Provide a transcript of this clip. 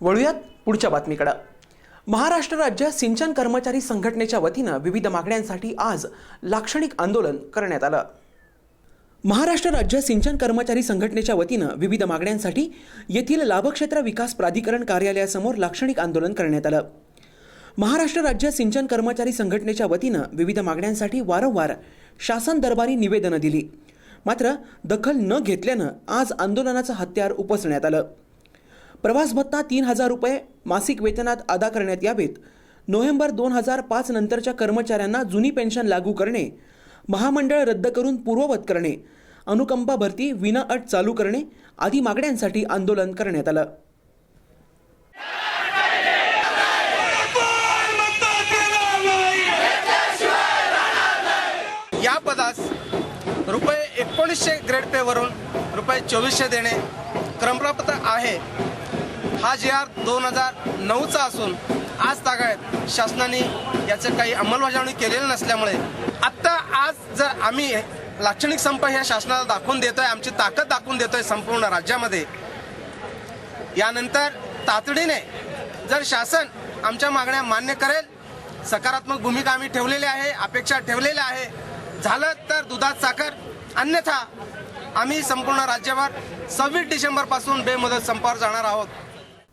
वळूयात पुढच्या बातमीकडे. महाराष्ट्र राज्य सिंचन कर्मचारी संघटनेच्या वतीनं विविध मागण्यांसाठी आज लाक्षणिक आंदोलन करण्यात आलं. महाराष्ट्र राज्य सिंचन कर्मचारी संघटनेच्या वतीनं विविध मागण्यांसाठी येथील लाभक्षेत्र विकास प्राधिकरण कार्यालयासमोर लाक्षणिक आंदोलन करण्यात आलं. महाराष्ट्र राज्य सिंचन कर्मचारी संघटनेच्या वतीनं विविध मागण्यांसाठी वारंवार शासन दरबारी निवेदनं दिली. मात्र दखल न घेतल्यानं आज आंदोलनाचं हत्यार उपसण्यात आलं. प्रवास भत्ता तीन हजार रुपये मासिक वेतनात अदा करण्यात यावेत. नोव्हेंबर दोन हजार पाच नंतरच्या कर्मचाऱ्यांना जुनी पेन्शन लागू करणे महामंडळ रद्द करून पूर्ववत करणे अनुकंपा भरती विनाअट चालू करणे आदी मागण्यांसाठी आंदोलन करण्यात आलं. या पदास रुपये एकोणीसशे ग्रेड पेवरून रुपये चोवीसशे देणे क्रमप्राप्त आहे. हा जी आर दोन हजार नऊचा असून आज तागायत शासनाने याचं काही अंमलबजावणी केलेलं नसल्यामुळे आत्ता आज जर आम्ही लाक्षणिक संप ह्या शासनाला दाखवून देतोय आमची ताकद दाखवून देतोय संपूर्ण राज्यामध्ये यानंतर तातडीने जर शासन आमच्या मागण्या मान्य करेल सकारात्मक भूमिका आम्ही ठेवलेली आहे अपेक्षा ठेवलेल्या आहे झालं तर दुधात साखर अन्यथा आम्ही संपूर्ण राज्यभर सव्वीस डिसेंबरपासून बेमुदत संपावर जाणार आहोत.